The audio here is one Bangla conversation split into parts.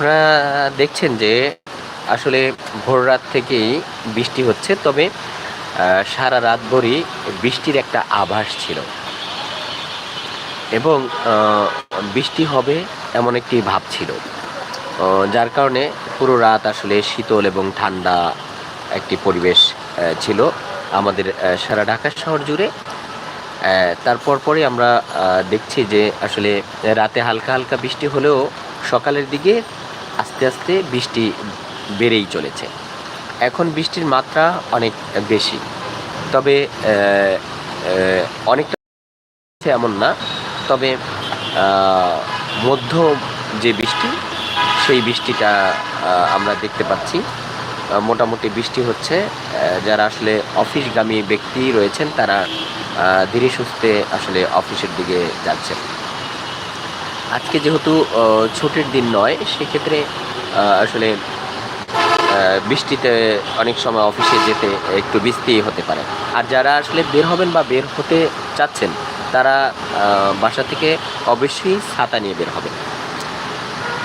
আপনারা দেখছেন যে আসলে ভোর রাত থেকেই বৃষ্টি হচ্ছে, তবে সারা রাত ভরই বৃষ্টির একটা আভাস ছিল। এবং বৃষ্টি হবে এমন একটি ভাব ছিল। যার কারণে পুরো রাত আসলে শীতল এবং ঠান্ডা একটি পরিবেশ ছিল আমাদের সারা ঢাকা শহর জুড়ে। তারপর পরে আমরা দেখছি যে আসলে রাতে হালকা হালকা বৃষ্টি হলেও সকালের দিকে আস্তে আস্তে বৃষ্টি বেড়েই চলেছে। এখন বৃষ্টির মাত্রা অনেক বেশি। তবে অনেকটা এমন না। তবে মধ্য যে বৃষ্টি, সেই বৃষ্টিটা আমরা দেখতে পাচ্ছি। মোটামুটি বৃষ্টি হচ্ছে যারা আসলে অফিসগামী ব্যক্তি রয়েছেন, তারা ধীরে সুস্থে আসলে অফিসের দিকে যাচ্ছেন। আজকে যেহেতু ছুটির দিন নয়, সেক্ষেত্রে আসলে বৃষ্টিতে অনেক সময় অফিসে যেতে একটু বৃষ্টি হতে পারে। আর যারা আসলে বের হবেন বা বের হতে চাচ্ছেন, তারা বাসা থেকে অবশ্যই ছাতা নিয়ে বের হবেন।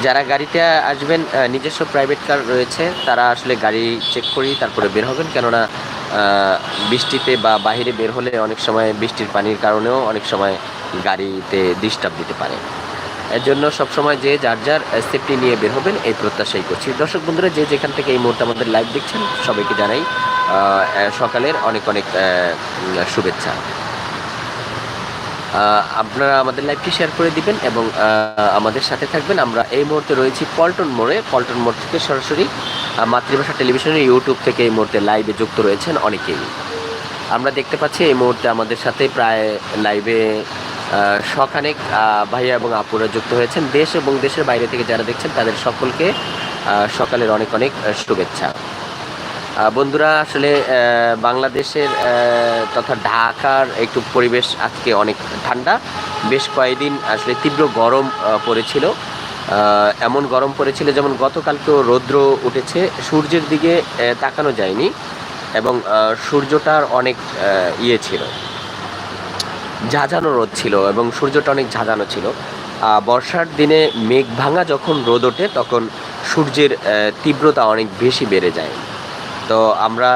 যারা গাড়িতে আসবেন নিজস্ব প্রাইভেট কার রয়েছে, তারা আসলে গাড়ি চেক করেই তারপরে বের হবেন। কেননা বৃষ্টিতে বা বাইরে বের হলে অনেক সময় বৃষ্টির পানির কারণেও অনেক সময় গাড়িতে ডিস্টার্ব দিতে পারে। এর জন্য সবসময় যে যার যার সেফটি নিয়ে বের হবেন, এই প্রত্যাশাই করছি। দর্শক বন্ধুরা, যে যেখান থেকে এই মুহূর্তে আমাদের লাইভ দেখছেন, সবাইকে জানাই সকালের অনেক অনেক শুভেচ্ছা। আপনারা আমাদের লাইভটি শেয়ার করে দিবেন এবং আমাদের সাথে থাকবেন। আমরা এই মুহূর্তে রয়েছি পল্টন মোড়ে। পল্টন মোড় থেকে সরাসরি মাতৃভাষা টেলিভিশনের ইউটিউব থেকে এই মুহূর্তে লাইভে যুক্ত রয়েছেন অনেকেই। আমরা দেখতে পাচ্ছি এই মুহূর্তে আমাদের সাথে প্রায় লাইভে শখানেক ভাইয়া এবং আপুরা যুক্ত হয়েছেন। দেশ এবং দেশের বাইরে থেকে যারা দেখছেন, তাদের সকলকে সকালের অনেক অনেক শুভেচ্ছা। বন্ধুরা, আসলে বাংলাদেশের তথা ঢাকার একটু পরিবেশ আজকে অনেক ঠান্ডা। বেশ কয়েকদিন আসলে তীব্র গরম পড়েছিল। এমন গরম পড়েছিল যেমন গতকালকেও রৌদ্র উঠেছে। সূর্যের দিকে তাকানো যায়নি এবং সূর্যটার অনেক ইয়ে ছিল। ঝাঁঝানো রোদ ছিল এবং সূর্যটা অনেক ঝাঁঝানো ছিল। বর্ষার দিনে মেঘ ভাঙা যখন রোদ ওঠে, তখন সূর্যের তীব্রতা অনেক বেশি বেড়ে যায়। তো আমরা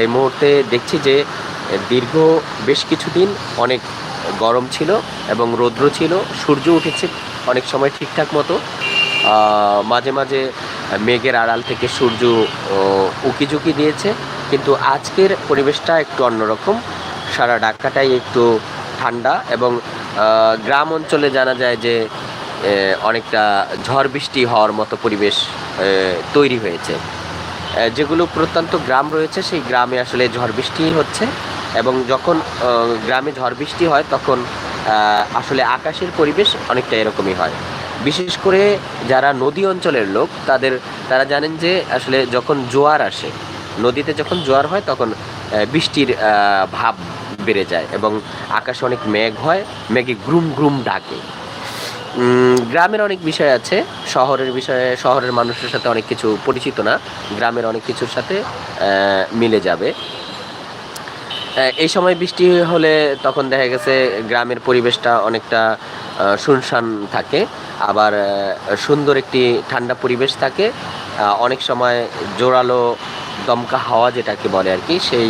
এই মুহূর্তে দেখছি যে দীর্ঘ বেশ কিছুদিন অনেক গরম ছিল এবং রৌদ্র ছিল, সূর্য উঠেছে অনেক সময় ঠিকঠাক মতো। মাঝে মাঝে মেঘের আড়াল থেকে সূর্য উকি ঝুঁকি দিয়েছে, কিন্তু আজকের পরিবেশটা একটু অন্যরকম। সারা ঢাকাটাই একটু ঠান্ডা এবং গ্রাম অঞ্চলে জানা যায় যে অনেকটা ঝড় বৃষ্টি হওয়ার মতো পরিবেশ তৈরি হয়েছে। যেগুলো প্রত্যন্ত গ্রাম রয়েছে, সেই গ্রামে আসলে ঝড় বৃষ্টি হচ্ছে এবং যখন গ্রামে ঝড় বৃষ্টি হয়, তখন আসলে আকাশের পরিবেশ অনেকটা এরকমই হয়। বিশেষ করে যারা নদী অঞ্চলের লোক, তাদের, তারা জানেন যে, আসলে যখন জোয়ার আসে, নদীতে যখন জোয়ার হয়, তখন বৃষ্টির ভাব বেড়ে যায় এবং আকাশে অনেক মেঘ হয়, মেঘে গ্রুম গ্রুম ডাকে। গ্রামের অনেক বিষয় আছে, শহরের বিষয়ে, শহরের মানুষের সাথে অনেক কিছু পরিচিত না, গ্রামের অনেক কিছুর সাথে মিলে যাবে। এই সময় বৃষ্টি হলে তখন দেখা গেছে গ্রামের পরিবেশটা অনেকটা শুনশান থাকে, আবার সুন্দর একটি ঠান্ডা পরিবেশ থাকে। অনেক সময় জোরালো দমকা হাওয়া যেটাকে বলে আর কি, সেই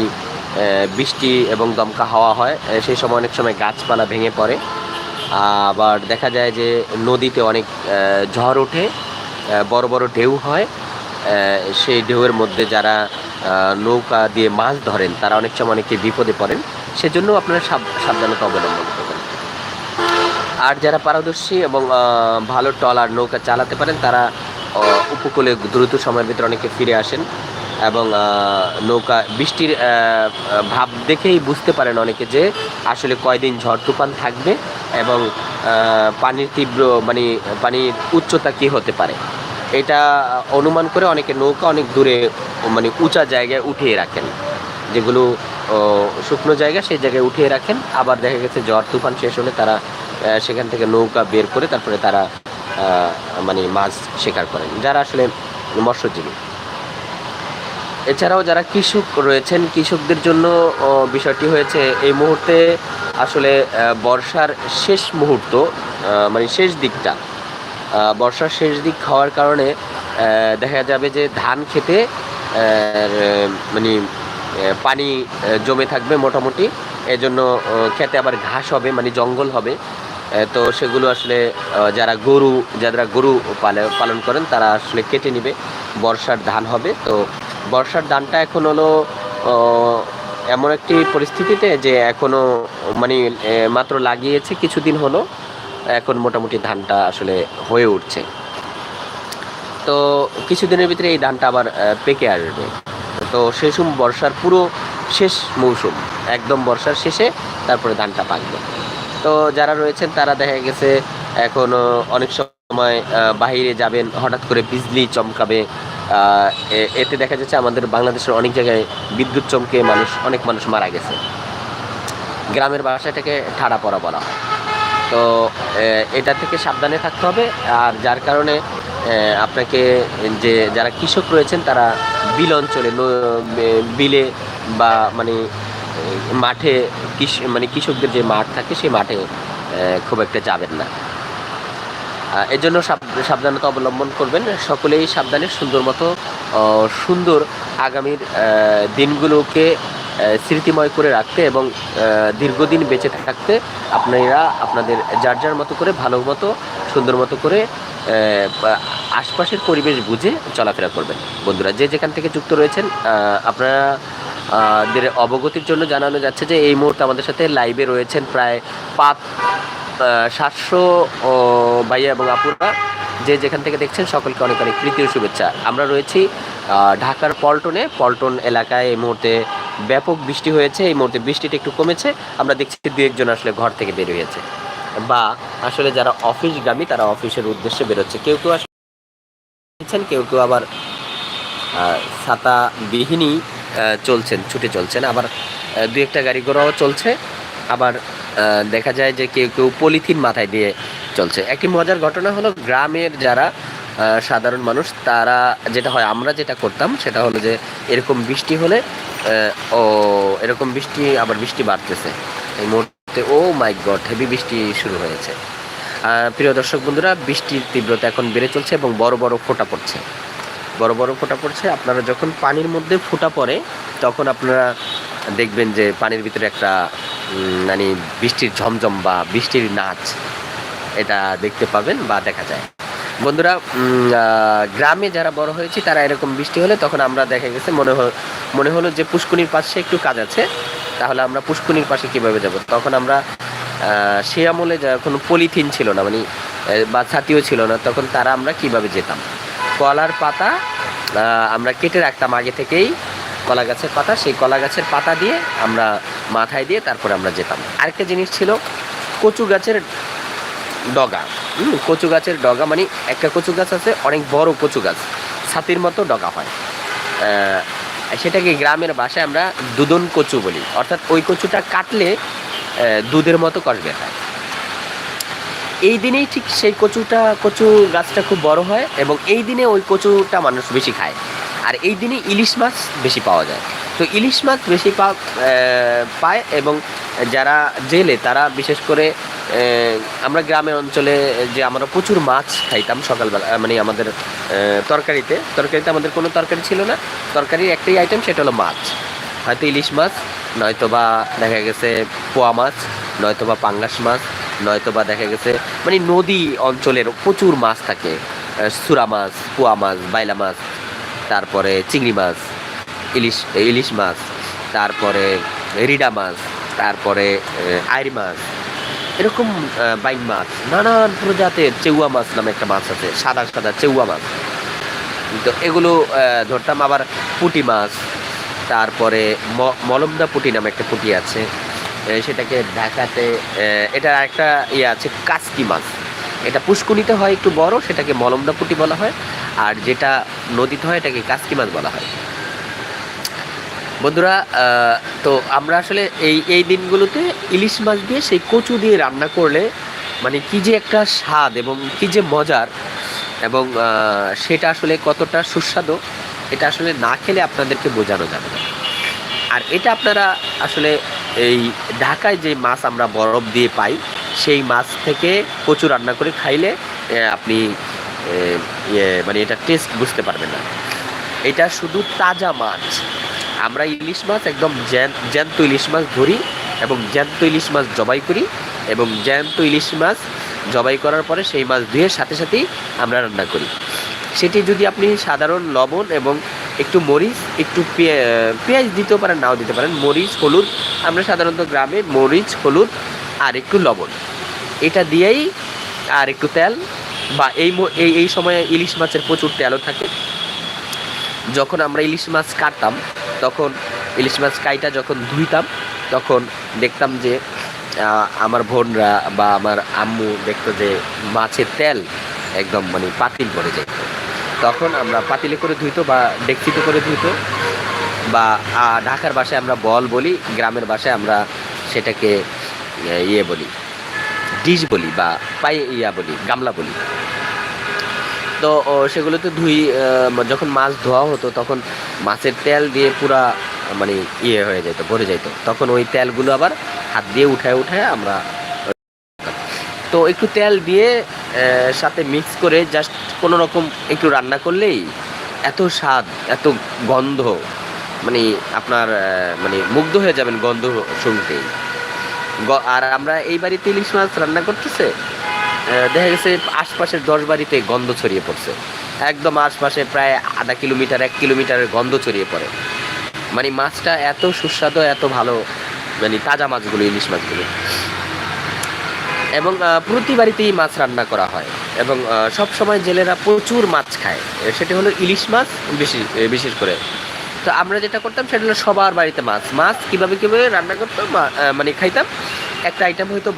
বৃষ্টি এবং দমকা হাওয়া হয় সেই সময় অনেক সময় গাছপালা ভেঙে পড়ে। আবার দেখা যায় যে নদীতে অনেক ঝড় ওঠে বড় বড় ঢেউ হয় সেই ঢেউয়ের মধ্যে যারা নৌকা দিয়ে মাছ ধরেন, তারা অনেক সময় অনেকে বিপদে পড়েন। সেজন্য আপনারা সাব- সাবধানতা অবলম্বন করবেন। আর যারা পারদর্শী এবং ভালো ট্রলার নৌকা চালাতে পারেন, তারা উপকূলে দ্রুত সময়ের ভিতরে অনেকে ফিরে আসেন। এবং নৌকা, বৃষ্টির ভাব দেখেই বুঝতে পারেন অনেকে যে আসলে কয়দিন ঝড় তুফান থাকবে এবং পানির তীব্র মানে পানির উচ্চতা কী হতে পারে। এটা অনুমান করে অনেকে নৌকা অনেক দূরে মানে উঁচা জায়গায় উঠিয়ে রাখেন। যেগুলো শুকনো জায়গা সেই জায়গায় উঠিয়ে রাখেন। আবার দেখা গেছে ঝড় তুফান শেষ হলে তারা সেখান থেকে নৌকা বের করে তারপরে তারা মানে মাছ শিকার করেন, যারা আসলে মৎস্যজীবী। এছাড়াও যারা কৃষক রয়েছেন, কৃষকদের জন্য বিষয়টি হয়েছে এই মুহূর্তে আসলে বর্ষার শেষ মুহূর্ত মানে শেষ দিকটা। বর্ষার শেষ দিক খাওয়ার কারণে দেখা যাবে যে ধান খেতে মানে পানি জমে থাকবে মোটামুটি। এজন্য খেতে আবার ঘাস হবে মানে জঙ্গল হবে। তো সেগুলো আসলে যারা গরু যারা গরু পালন করেন, তারা আসলে কেটে নিবে। বর্ষার ধান হবে, তো বর্ষার ধানটা এখন হলো এমন একটি পরিস্থিতিতে যে এখনও মানে মাত্র লাগিয়েছে কিছুদিন হলো, এখন মোটামুটি ধানটা আসলে হয়ে উঠছে। তো কিছুদিনের ভিতরে এই ধানটা আবার পেকে আসবে। তো সেই সময় বর্ষার পুরো শেষ মৌসুম, একদম বর্ষার শেষে তারপরে ধানটা পাকবে। তো যারা রয়েছেন তারা দেখা গেছে এখনও অনেক সময় বাইরে যাবেন, হঠাৎ করে বিজলি চমকাবে এতে দেখা যাচ্ছে আমাদের বাংলাদেশের অনেক জায়গায় বিদ্যুৎ চমকে মানুষ অনেক মানুষ মারা গেছে। গ্রামের বাসাটাকে ঠাড়া পড়া বলা হয়। তো এটা থেকে সাবধানে থাকতে হবে। আর যার কারণে আপনাকে যে, যারা কৃষক রয়েছেন, তারা বিল অঞ্চলে বিলে বা মানে মাঠে মানে কৃষকদের যে মাঠ থাকে, সেই মাঠে খুব একটা যাবেন না। আহ, এর জন্য সাব- সাবধানতা অবলম্বন করবেন। সকলেই সাবধানে সুন্দর মতো সুন্দর আগামীর দিনগুলোকে স্মৃতিময় করে রাখতে এবং দীর্ঘদিন বেঁচে থাকতে আপনারা আপনাদের যার যার মতো করে ভালো মতো সুন্দর মতো করে আশপাশের পরিবেশ বুঝে চলাফেরা করবেন। বন্ধুরা যে যেখান থেকে যুক্ত রয়েছেন আপনারা দের অবগতির জন্য জানানো যাচ্ছে যে এই মুহূর্তে আমাদের সাথে লাইভে রয়েছেন প্রায় পাঁচ সাতশো ভাইয়া এবং আপুরা যে যেখান থেকে দেখছেন সকলকে অনেক অনেক প্রীতি শুভেচ্ছা। আমরা রয়েছি ঢাকার পল্টনে। পল্টন এলাকায় এই মুহূর্তে ব্যাপক বৃষ্টি হয়েছে। এই মুহূর্তে বৃষ্টিটা একটু কমেছে। আমরা দেখছি দু একজন আসলে ঘর থেকে বের হয়েছে। বা আসলে যারা অফিসগামী, তারা অফিসের উদ্দেশ্যে বেরোচ্ছে। কেউ কেউ আসছেন কেউ কেউ আবার ছাতা বিহীনই চলছেন, ছুটে চলছেন। আবার দু একটা গাড়ি ঘোড়াও চলছে। আবার দেখা যায় যে কেউ কেউ পলিথিন মাথায় দিয়ে চলছে। একটি মজার ঘটনা হলো গ্রামের যারা সাধারণ মানুষ, তারা যেটা হয়, আমরা যেটা করতাম সেটা হলো যে এরকম বৃষ্টি হলে ও এরকম বৃষ্টি, আবার বৃষ্টি বাড়তেছে। এই মুহূর্তে, ও মাই গড, হেভি বৃষ্টি শুরু হয়েছে। প্রিয় দর্শক বন্ধুরা, বৃষ্টির তীব্রতা এখন বেড়ে চলছে এবং বড় বড় ফোঁটা পড়ছে। বড় বড় ফোঁটা পড়ছে, আপনারা যখন পানির মধ্যে ফোঁটা পড়ে, তখন আপনারা দেখবেন যে পানির ভিতরে একটা মানে বৃষ্টির ঝমঝম বা বৃষ্টির নাচ, এটা দেখতে পাবেন বা দেখা যায়। বন্ধুরা গ্রামে যারা বড় হয়েছি, তারা এরকম বৃষ্টি হলে তখন আমরা দেখা গেছে মনে হলো মনে হলো যে পুষ্কুনির পাশে একটু কাজ আছে, তাহলে আমরা পুষ্কুনির পাশে কীভাবে যাব? তখন আমরা সে আমলে যখন পলিথিন ছিল না মানে বা ছাতিও ছিল না, তখন তারা আমরা কীভাবে যেতাম? কলার পাতা আমরা কেটে রাখতাম আগে থেকেই কলা গাছের পাতা, সেই কলা গাছের পাতা দিয়ে আমরা মাথায় দিয়ে তারপরে আমরা যেতাম। আরেকটা জিনিস ছিল কচু গাছের ডগা। কচু গাছের ডগা মানে একটা কচু গাছ আছে, অনেক বড় কচু গাছ, ছাতির মতো ডগা হয়। সেটাকে গ্রামের ভাষায় আমরা দুদন কচু বলি। অর্থাৎ ওই কচুটা কাটলে দুধের মতো কষ বের এই দিনেই ঠিক সেই কচুটা, কচু গাছটা খুব বড় হয় এবং এই দিনে ওই কচুটা মানুষ বেশি খায়। আর এই দিনে ইলিশ মাছ বেশি পাওয়া যায়। তো ইলিশ মাছ বেশি পায় এবং যারা জেলে তারা বিশেষ করে আমরা গ্রামের অঞ্চলে যে আমরা প্রচুর মাছ খাইতাম সকালবেলা মানে আমাদের তরকারিতে তরকারিতে আমাদের কোনো তরকারি ছিল না। তরকারির একটাই আইটেম সেটা হলো মাছ। হয়তো ইলিশ মাছ নয়তো বা দেখা গেছে পোয়া মাছ নয়তো বা পাঙ্গাস মাছ নয়তো বা দেখা গেছে মানে নদী অঞ্চলের প্রচুর মাছ থাকে। সুরা মাছ, পোয়া মাছ, বাইলা মাছ তারপরে চিংড়ি মাছ, ইলিশ ইলিশ মাছ, তারপরে রিডা মাছ, তারপরে আইর মাছ, এরকম বাইন মাছ, নানান প্রজাতির চেউয়া মাছ নামে একটা মাছ আছে, সাদা সাদা চেউয়া মাছ। তো এগুলো ধরতাম আবার পুঁটি মাছ, তারপরে মলমদা পুঁটি নামে একটা পুঁটি আছে সেটাকে ঢাকাতে এটা একটা ইয়ে আছে, কাস্কি মাছ। এটা পুষ্কুনিতে হয় একটু বড়, সেটাকে মলমদা পুঁটি বলা হয়। আর যেটা নদীতে হয়, এটাকে কাসকি মাছ বলা হয়। বন্ধুরা তো আমরা আসলে এই এই দিনগুলোতে ইলিশ মাছ দিয়ে সেই কচু দিয়ে রান্না করলে মানে কি যে একটা স্বাদ এবং কি যে মজার এবং সেটা আসলে কতটা সুস্বাদু, এটা আসলে না খেলে আপনাদেরকে বোঝানো যাবে না। আর এটা আপনারা আসলে এই ঢাকায় যে মাছ আমরা বরফ দিয়ে পাই, সেই মাছ থেকে কচু রান্না করে খাইলে আপনি ইয়ে মানে এটা টেস্ট বুঝতে পারবেন না। এটা শুধু তাজা মাছ। আমরা ইলিশ মাছ একদম জ্যান, জ্যান্ত ইলিশ মাছ ধরি এবং জ্যান্ত ইলিশ মাছ জবাই করি এবং জ্যান্ত ইলিশ মাছ জবাই করার পরে সেই মাছ ধুয়ে সাথে সাথেই আমরা রান্না করি। সেটি যদি আপনি সাধারণ লবণ এবং একটু মরিচ, একটু পেঁয়াজ দিতেও পারেন, নাও দিতে পারেন। মরিচ, হলুদ, আমরা সাধারণত গ্রামে মরিচ, হলুদ আর একটু লবণ। এটা দিয়েই আর একটু তেল বা এই এই সময়ে ইলিশ মাছের প্রচুর তেলও থাকে। যখন আমরা ইলিশ মাছ কাটতাম, তখন ইলিশ মাছ কাইটা যখন ধুইতাম, তখন দেখতাম যে আমার বোনরা বা আমার আম্মু দেখতো যে, মাছের তেল একদম মানে পাতিল পড়ে যেত। তখন আমরা পাতিলে করে ধুইতো বা ডেকচিতে করে ধুইতো বা ঢাকার ভাষায় আমরা বল বলি, গ্রামের ভাষায় আমরা সেটাকে ইয়ে বলি। ডিশ বলি বা পাই ইয়া বলি, গামলা বলি। তো সেগুলোতে ধুই যখন মাছ ধোয়া হতো তখন মাছের তেল দিয়ে পুরা মানে ইয়ে হয়ে যেত ভরে যেত তখন ওই তেলগুলো আবার হাত দিয়ে উঠায় উঠায় আমরা তো একটু তেল দিয়ে সাথে মিক্স করে জাস্ট কোনো রকম একটু রান্না করলেই এত স্বাদ, এত গন্ধ মানে আপনার মানে মুগ্ধ হয়ে যাবেন গন্ধ শুনতেই। আর আমরা এই বাড়িতে ইলিশ মাছ রান্না করতেছে দেখা গেছে আশপাশের দশ বাড়িতে গন্ধ ছড়িয়ে পড়ছে। একদম আশপাশে প্রায় আধা কিলোমিটার, এক কিলোমিটারের গন্ধ ছড়িয়ে পড়ে। মানে মাছটা এত সুস্বাদু, এত ভালো মানে তাজা মাছগুলো, ইলিশ মাছগুলো। এবং প্রতি বাড়িতেই মাছ রান্না করা হয়। এবং সব সময় জেলেরা প্রচুর মাছ খায়। সেটি হলো ইলিশ মাছ, বেশি বিশেষ করে। তো আমরা যেটা করতাম সেটা হলো সবার বাড়িতে মাছ। মাছ কীভাবে কীভাবে রান্না করতাম মানে খাইতাম। একটা আইটেম হয়তো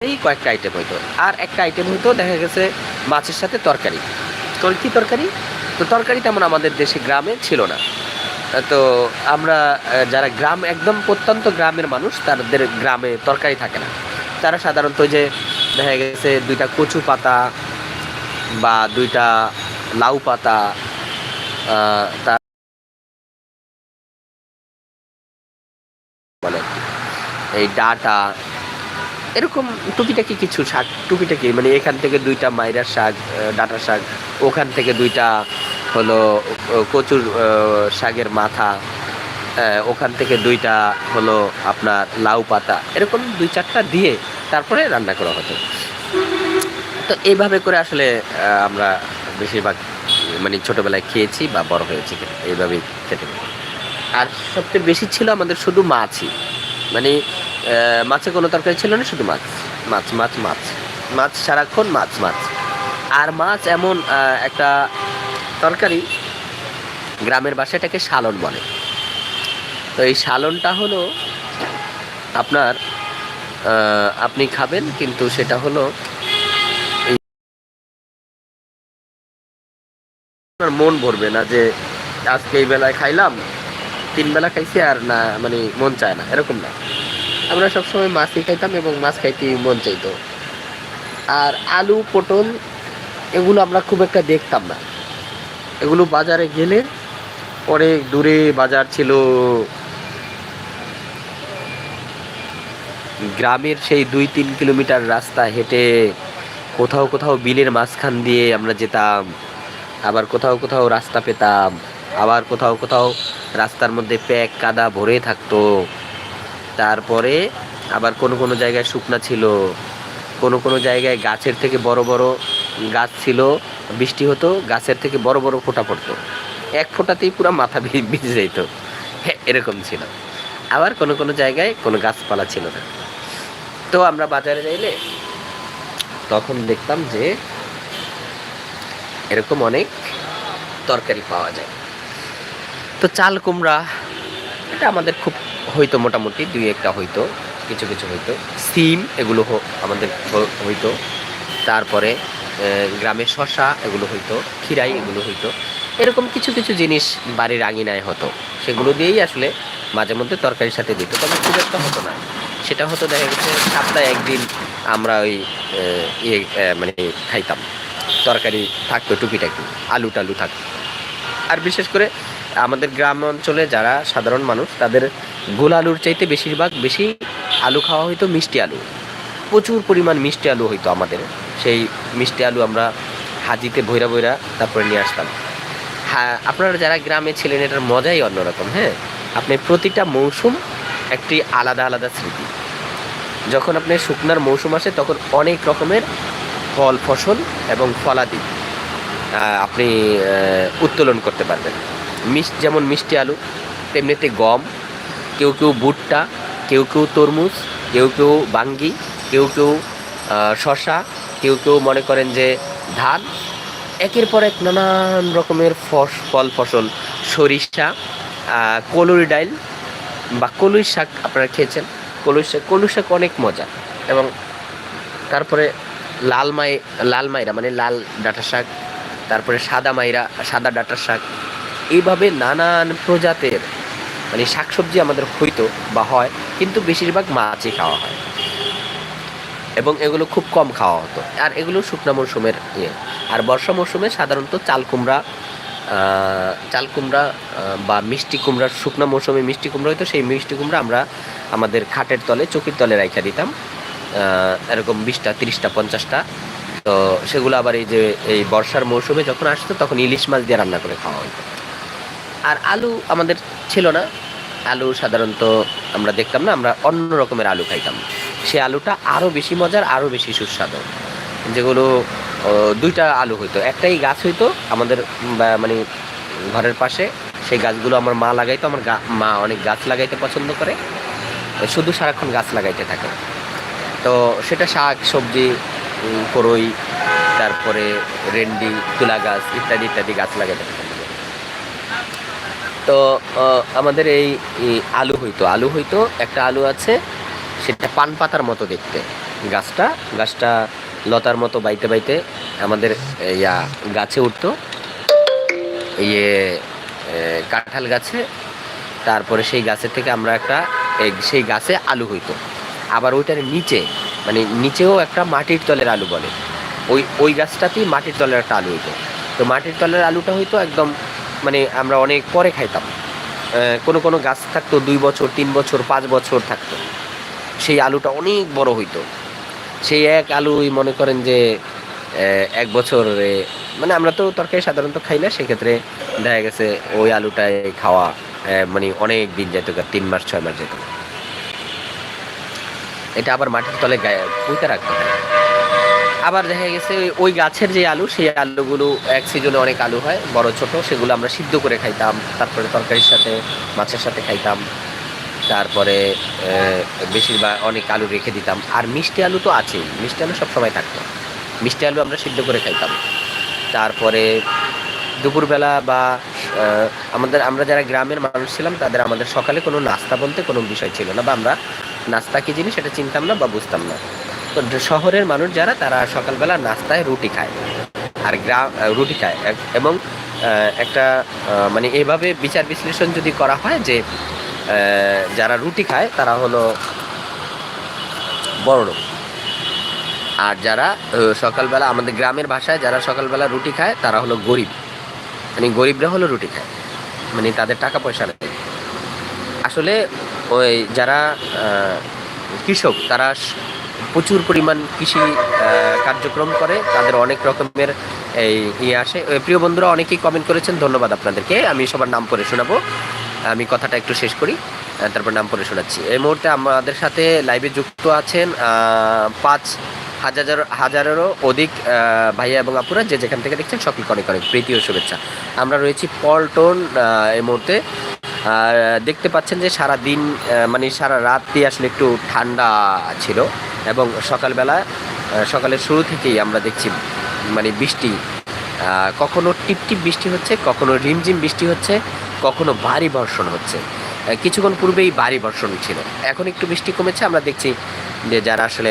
এই কয়েকটা আইটেম হইতো। আর একটা আইটেম হইতো, দেখা গেছে মাছের সাথে তরকারি। তো কি তরকারি? তো তরকারি তেমন আমাদের দেশে গ্রামে ছিল না। তো আমরা যারা গ্রাম, একদম প্রত্যন্ত গ্রামের মানুষ, তাদের গ্রামে তরকারি থাকে না। তারা সাধারণত যে দেখা গেছে দুইটা কচু পাতা বা দুইটা লাউ পাতা তার মানে এই ডাটা, এরকম টুকিটাকি কিছু শাক, টুকিটাকি মানে এখান থেকে দুইটা মাইরার শাক ডাঁটা শাক, ওখান থেকে দুইটা হলো কচুর শাকের মাথা ওখান থেকে দুইটা হলো আপনার লাউ পাতা, এরকম দুই চারটা দিয়ে তারপরে রান্না করা হতো। তো এইভাবে করে আসলে আমরা বেশিরভাগ মানে ছোটোবেলায় খেয়েছি বা বড় হয়েছি এইভাবেই খেতে আর সবচেয়ে বেশি ছিল আমাদের শুধু মাছই। মানে মাছে কোনো তরকারি ছিল না, শুধু মাছ মাছ মাছ মাছ। মাছ সারাক্ষণ মাছ মাছ। আর মাছ এমন একটা তরকারি গ্রামের বাসাটাকে সালন বলে। তো এই সালনটা হলো আপনার আপনি খাবেন, কিন্তু সেটা হলো আপনার মন ভরবে না যে আজকে এই বেলায় খাইলাম, তিন বেলা খাইছি আর না মানে মন চায় না, এরকম না। আমরা সবসময় মাছই খাইতাম এবং মাছ খাইতে মন চাইতো। আর আলু, পটল, এগুলো আমরা খুব একটা দেখতাম না। এগুলো বাজারে গেলে অনেক দূরে বাজার ছিল। গ্রামের সেই দুই তিন কিলোমিটার রাস্তা হেঁটে কোথাও কোথাও বিলের মাঝখান দিয়ে আমরা যেতাম। আবার কোথাও কোথাও রাস্তা পেতাম, আবার কোথাও কোথাও রাস্তার মধ্যে প্যাক কাদা ভরে থাকতো। তারপরে আবার কোনো কোনো জায়গায় শুকনা ছিল, কোনো কোনো জায়গায় গাছের থেকে বড় বড় গাছ ছিল, বৃষ্টি হতো, গাছের থেকে বড় বড় ফোঁটা পড়তো। এক ফোঁটাতেই পুরো মাথা ভিজে যেত। হ্যাঁ এরকম ছিল। আবার কোনো কোনো জায়গায় কোনো গাছপালা ছিল না। তো আমরা বাজারে যাইলে তখন দেখতাম যে এরকম অনেক তরকারি পাওয়া যায়। তো চাল কুমড়া এটা আমাদের খুব হইতো মোটামুটি দুই একটা হইতো কিছু কিছু হইতো। সিম এগুলো আমাদের হইতো। তারপরে আহ, গ্রামের শশা এগুলো হইতো। খিরাই এগুলো হইতো। এরকম কিছু কিছু জিনিস বাড়ির আঙিনায় হতো। সেগুলো দিয়েই আসলে মাঝে মধ্যে তরকারির সাথে দিত। তবে খুব একটা হতো না। সেটা হতো দেখা গেছে সপ্তাহে একদিন আমরা ওই ইয়ে মানে খাইতাম। তরকারি থাকতো, টুকিটাকি, আলু টালু থাকতো। আর বিশেষ করে আমাদের গ্রাম অঞ্চলে যারা সাধারণ মানুষ, তাদের গোল আলুর চাইতে বেশিরভাগ বেশি আলু খাওয়া হইতো মিষ্টি আলু। প্রচুর পরিমাণ মিষ্টি আলু হইতো আমাদের। সেই মিষ্টি আলু আমরা হাজিতে ভৈরা ভৈরা তারপরে নিয়ে আসতাম। হ্যাঁ আপনারা যারা গ্রামে ছিলেন, এটার মজাই অন্যরকম হ্যাঁ? আপনি প্রতিটা মৌসুম একটি আলাদা আলাদা স্মৃতি। যখন আপনি শুকনার মৌসুম আসে, তখন অনেক রকমের ফল ফসল এবং ফলাদি আপনি উত্তোলন করতে পারবেন। মিস, যেমন মিষ্টি আলু, তেমনিতে গম, কেউ কেউ ভুট্টা, কেউ কেউ তরমুজ, কেউ কেউ বাঙ্গি, কেউ কেউ শশা কেউ কেউ মনে করেন যে ধান। একের পর এক নানান রকমের ফস, ফল ফসল, সরিষা কলুরি ডাইল বা কলুই শাক আপনারা খেয়েছেন। কলুই শাক কলুই শাক অনেক মজা এবং তারপরে লাল মাই, লাল মাইরা মানে লাল ডাঁটা শাক, তারপরে সাদা মাইরা, সাদা ডাঁটা শাক, এইভাবে নানান প্রজাতের মানে শাকসবজি আমাদের হইতো বা হয়, কিন্তু বেশিরভাগ মাছই খাওয়া হয়। এবং এগুলো খুব কম খাওয়া হতো। আর এগুলো শুকনা মৌসুমের ইয়ে। আর বর্ষা মৌসুমে সাধারণত চাল কুমড়া চাল কুমড়া বা মিষ্টি কুমড়া শুকনো মৌসুমে মিষ্টি কুমড়া হইতো, সেই মিষ্টি কুমড়া আমরা আমাদের খাটের তলে, চকির তলে রাইখা দিতাম। এরকম বিশটা, তিরিশটা, পঞ্চাশটা। তো সেগুলো আবার এই যে, এই বর্ষার মৌসুমে যখন আসতো, তখন ইলিশ মাছ দিয়ে রান্না করে খাওয়া হতো আর আলু আমাদের ছিল না। আলু সাধারণত আমরা দেখতাম না, আমরা অন্য রকমের আলু খাইতাম। সে আলুটা আরও বেশি মজার আরও বেশি সুস্বাদু। যেগুলো দুইটা আলু হইতো। একটাই গাছ হইতো আমাদের মানে ঘরের পাশে। সেই গাছগুলো আমার মা লাগাইতো, আমার মা অনেক গাছ লাগাইতে পছন্দ করে। শুধু সারাক্ষণ গাছ লাগাইতে থাকে। তো সেটা শাক, সবজি করই তারপরে রেন্ডি, তুলা গাছ ইত্যাদি ইত্যাদি গাছ লাগাতে তো আমাদের এই আলু হইতো। আলু হইতো, একটা আলু আছে, সেটা পান পাতার মতো দেখতে। গাছটা গাছটা লতার মতো বাইতে বাইতে আমাদের, ইয়া, গাছে উঠতো। ইয়ে কাঁঠাল গাছে, তারপরে সেই গাছের থেকে আমরা একটা সেই গাছে আলু হইতো। আবার ওইটার নিচে মানে নিচেও একটা মাটির তলের আলু বলে। ওই ওই গাছটাতেই মাটির তলের একটা আলু হইতো। তো মাটির তলের আলুটা হইতো একদম মানে আমরা অনেক পরে খাইতাম। কোনো কোনো গাছ থাকতো দুই বছর, তিন বছর, পাঁচ বছর থাকতো। সেই আলুটা অনেক বড় হইতো। সেই এক আলুই মনে করেন যে এক বছর মানে আমরা তো তরকারি সাধারণত খাই না, সেক্ষেত্রে দেখা গেছে ওই আলুটাই খাওয়া মানে অনেক দিন যেত তিন মাস, ছয় মাস যেত এটা আবার মাটির তলে পুঁতে রাখতে হয়। আবার দেখা গেছে ওই- গাছের যে আলু, সেই আলুগুলো এক সিজনে অনেক আলু হয়, বড়, ছোট, সেগুলো আমরা সিদ্ধ করে খাইতাম। তারপরে তরকারির সাথে, মাছের সাথে খাইতাম। তারপরে বেশিরভাগ অনেক আলু রেখে দিতাম। আর মিষ্টি আলু তো আছেই। মিষ্টি আলু সবসময় থাকতো। মিষ্টি আলু আমরা সিদ্ধ করে খাইতাম। তারপরে দুপুরবেলা বা আমাদের আমরা যারা গ্রামের মানুষ ছিলাম, তাদের আমাদের সকালে কোনো নাস্তা বলতে কোনো বিষয় ছিল না, বা আমরা নাস্তা কী জিনিস সেটা চিনতাম না বা বুঝতাম না। তো শহরের মানুষ যারা, তারা সকালবেলা নাস্তায় রুটি খায়। আর গ্রাম রুটি খায়। এবং একটা মানে এভাবে বিচার বিশ্লেষণ যদি করা হয় যে যারা রুটি খায়, তারা হলো বড় আর যারা সকালবেলা আমাদের গ্রামের ভাষায় যারা সকালবেলা রুটি খায়, তারা হলো গরিব। মানে গরিবরা হলো রুটি খায়। মানে তাদের টাকা পয়সা নেই। আসলে ওই যারা কৃষক, তারা প্রচুর পরিমাণ কৃষি কার্যক্রম করে, তাদের অনেক রকমের এই ইয়ে আসে। প্রিয় বন্ধুরা, অনেকেই কমেন্ট করেছেন, ধন্যবাদ আপনাদেরকে। আমি সবার নাম পড়ে শোনাবো। আমি কথাটা একটু শেষ করি তারপর নাম পড়ে শোনাচ্ছি। এই মুহূর্তে আমাদের সাথে লাইভে যুক্ত আছেন পাঁচ হাজার, হাজারেরও অধিক ভাইয়া এবং আপুরা যে যেখান থেকে দেখছেন, সকলকে অনেক অনেক প্রীতি ও শুভেচ্ছা। আমরা রয়েছি পল্টন এই মুহূর্তে। আর দেখতে পাচ্ছেন যে সারা দিন মানে সারা রাতই আসলে একটু ঠান্ডা ছিল এবং সকালবেলা সকালের শুরু থেকেই আমরা দেখছি মানে বৃষ্টি কখনো টিপটিপ বৃষ্টি হচ্ছে, কখনো রিমঝিম বৃষ্টি হচ্ছে, কখনো ভারী বর্ষণ হচ্ছে। কিছুক্ষণ পূর্বেই ভারী বর্ষণ ছিল। এখন একটু বৃষ্টি কমেছে, আমরা দেখছি যে যারা আসলে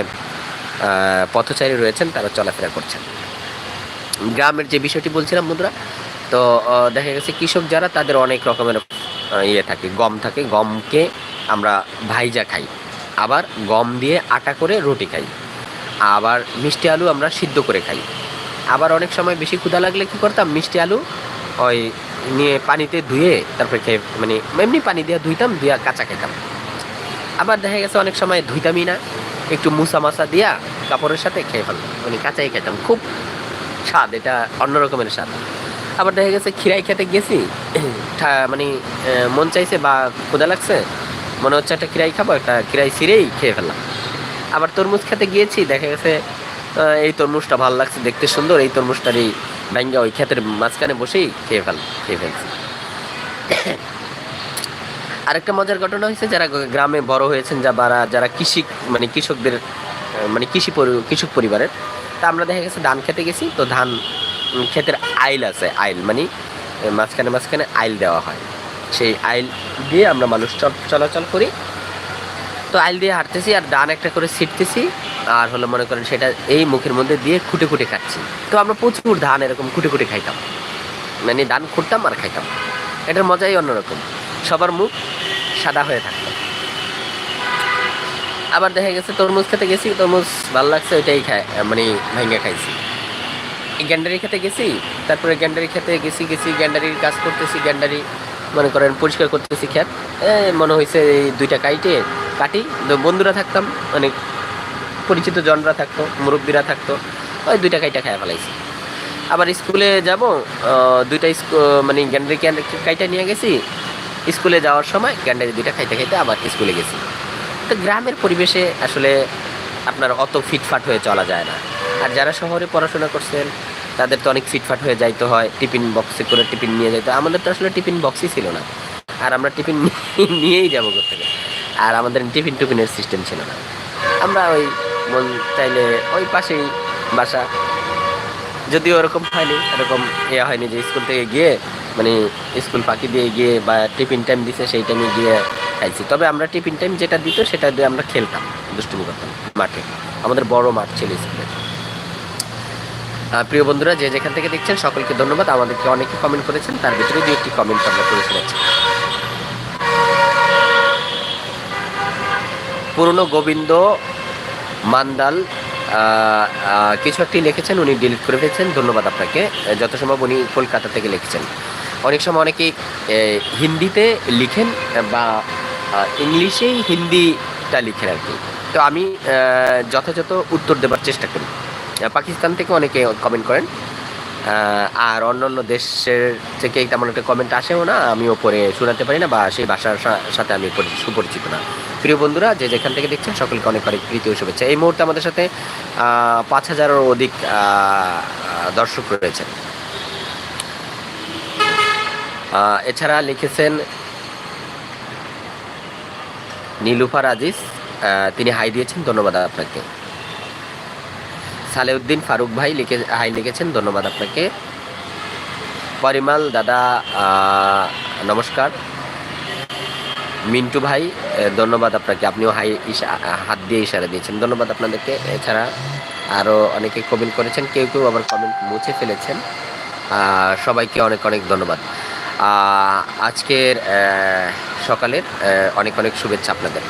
পথচারী রয়েছেন, তারা চলাফেরা করছেন। গ্রামের যে বিষয়টি বলছিলাম বন্ধুরা, তো দেখা গেছে কৃষক যারা, তাদের অনেক রকমের ইয়ে থাকে, গম থাকে। গমকে আমরা ভাইজা খাই। আবার গম দিয়ে আটা করে রুটি খাই। আবার মিষ্টি আলু আমরা সিদ্ধ করে খাই। আবার অনেক সময় বেশি ক্ষুধা লাগলে কী করতাম? মিষ্টি আলু ওই নিয়ে পানিতে ধুয়ে তারপরে খেয়ে মানে এমনি পানি দিয়ে ধুইতাম ধুয়ে কাঁচা খেতাম। আবার দেখা গেছে অনেক সময় ধুইতামই না। একটু মুসা মাসা দিয়া কাপড়ের সাথে খেয়ে ফেললাম মানে কাঁচাই খেতাম। খুব স্বাদ, এটা অন্য রকমের স্বাদ। আবার দেখা গেছে, খিরাই খেতে গেছি। মানে মন চাইছে বা ক্ষুদা লাগছে, মনে হচ্ছে একটা খিরাই খাব, একটা খিরাই ছিঁড়েই খেয়ে ফেললাম। আবার তরমুজ খেতে গিয়েছি, দেখা গেছে এই তরমুজটা ভালো লাগছে, দেখতে সুন্দর, এই তরমুজটারই ব্যাঙ্গা ওই ক্ষেতের মাঝখানে বসেই খেয়ে ফেল, খেয়ে ফেলছি। আরেকটা মজার ঘটনা হয়েছে, যারা গ্রামে বড় হয়েছেন, যা বারা, যারা কৃষি মানে কৃষকদের মানে কৃষি কৃষক পরিবারের, তা আমরা দেখা গেছে ধান খেতে গেছি, তো ধান ক্ষেতের আইল আছে, আইল মানে মাঝখানে মাঝখানে আইল দেওয়া হয়। সেই আইল দিয়ে আমরা মানুষ চল- চলাচল করি। তো আইল দিয়ে হাঁটতেছি আর ডান একটা করে ছিটতেছি আর হলো মনে করেন সেটা এই মুখের মধ্যে দিয়ে খুঁটে খুঁটে খাচ্ছি। তো আমরা প্রচুর ধান এরকম খুঁটে খুঁটে খাইতাম। মানে ধান খুঁড়তাম আর খাইতাম। এটার মজাই অন্যরকম। সবার মুখ সাদা হয়ে থাকতো আবার দেখা গেছে তরমুজ খেতে গেছি, তরমুজ ভালো লাগছে, ওইটাই খায় মানে ভেঙে খাইছি। গ্যান্ডারি খেতে গেছি, তারপরে গ্যান্ডারি খেতে গেছি গেছি, গ্যান্ডারির কাজ করতেছি, গ্যান্ডারি মনে করেন পরিষ্কার করতেছি খেত। মনে হয়েছে এই দুইটা কাইটে কাটি বন্ধুরা থাকতাম, অনেক পরিচিত জনরা থাকতো, মুরব্বীরা থাকতো, ওই দুইটা কাইটা খায় ফেলাইছি। আবার স্কুলে যাব দুইটা মানে গ্যান্ডারি কাইটা নিয়ে গেছি, স্কুলে যাওয়ার সময় গ্যান্ডারি দুইটা খাইতে খাইতে আবার স্কুলে গেছি। তো গ্রামের পরিবেশে আসলে আপনার অত ফিটফাট হয়ে চলা যায় না। আর যারা শহরে পড়াশোনা করছেন তাদের তো অনেক ফিটফাট হয়ে যাইতে হয় টিফিন বক্সে করে টিফিন নিয়ে যাইতে আমাদের তো আসলে টিফিন বক্সই ছিল না। আর আমরা টিফিন নিয়েই যাব থেকে? আর আমাদের টিফিন টিফিনের সিস্টেম ছিল না। আমরা ওই মন চাইলে ওই পাশেই বাসা। যদিও ওরকম হয়নি এরকম ইয়ে হয়নি যে স্কুল থেকে গিয়ে মানে স্কুল পাখি দিয়ে গিয়ে বা টিফিন টাইম দিছে সেই টাইমে গিয়ে খাইছি। তবে আমরা টিফিন টাইম যেটা দিত সেটা দিয়ে আমরা খেলতাম দুষ্টুমি করতাম মাঠে। আমাদের বড় মাঠ ছিল স্কুলে আহ, প্রিয় বন্ধুরা, যে যেখান থেকে দেখছেন, সকলকে ধন্যবাদ। আমাদেরকে অনেকে কমেন্ট করেছেন, তার ভিতরে দু একটি কমেন্ট আমরা করে শুনেছি পুরনো গোবিন্দ মান্দাল কিছু একটি লিখেছেন, উনি ডিলিট করে ফেলেছেন। ধন্যবাদ আপনাকে। যত সম্ভব উনি কলকাতা থেকে লিখেছেন। অনেক সময় অনেকেই হিন্দিতে লিখেন বা ইংলিশেই হিন্দিটা লিখেন আর কি। তো আমি যথাযথ উত্তর দেবার চেষ্টা করি। পাকিস্তান থেকে অনেকে কমেন্ট করেন। আর অন্যান্য দেশের থেকে তেমন একটা কমেন্ট আসেও না আমিও পরে শোনাতে পারি না বা সেই ভাষার সাথে আমি সুপরিচিত না। প্রিয় বন্ধুরা, যে যেখান থেকে দেখছেন, সকলকে অনেক অনেক প্রীতি শুভেচ্ছা। এই মুহূর্তে আমাদের সাথে পাঁচ হাজারেরও অধিক দর্শক রয়েছেন এছাড়া লিখেছেন নীলুফার আজিজ তিনি হাই দিয়েছেন, ধন্যবাদ আপনাকে। সালেউদ্দিন ফারুক ভাই লিখে, হাই লিখেছেন, ধন্যবাদ আপনাকে। পরিমাল দাদা নমস্কার। মিন্টু ভাই ধন্যবাদ আপনাকে, আপনিও হাই হাত দিয়ে ইশারা দিয়েছেন, ধন্যবাদ আপনাদেরকে। এছাড়া আরও অনেকে কমেন্ট করেছেন, কেউ কেউ আবার কমেন্ট মুছে ফেলেছেন। সবাইকে অনেক অনেক ধন্যবাদ। আজকের সকালের অনেক অনেক শুভেচ্ছা আপনাদের।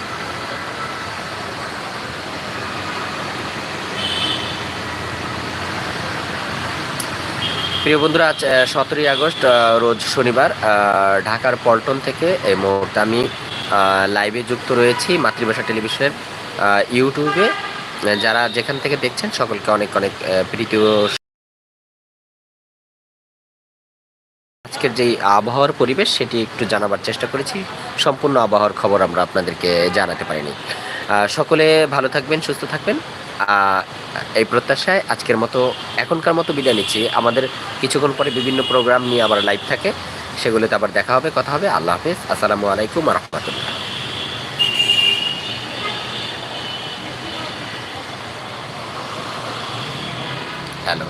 প্রিয় বন্ধুরা, আজ সতেরোই আগস্ট রোজ শনিবার ঢাকার পল্টন থেকে এই মুহূর্তে আমি লাইভে যুক্ত রয়েছি মাতৃভাষা টেলিভিশনের ইউটিউবে যারা যেখান থেকে দেখছেন, সকলকে অনেক অনেক প্রীতি আজকের যেই আবহাওয়ার পরিবেশ, সেটি একটু জানাবার চেষ্টা করেছি। সম্পূর্ণ আবহাওয়ার খবর আমরা আপনাদেরকে জানাতে পারিনি। সকলে ভালো থাকবেন, সুস্থ থাকবেন। এই প্রত্যাশায় আজকের মতো, এখনকার মতো বিদায় নিচ্ছি। আমাদের কিছুক্ষণ পরে বিভিন্ন প্রোগ্রাম নিয়ে আবার লাইভ থাকে। সেগুলোতে আবার দেখা হবে, কথা হবে। আল্লাহ হাফেজ। আসসালামু আলাইকুম রহমতুল্লাহ। হ্যালো।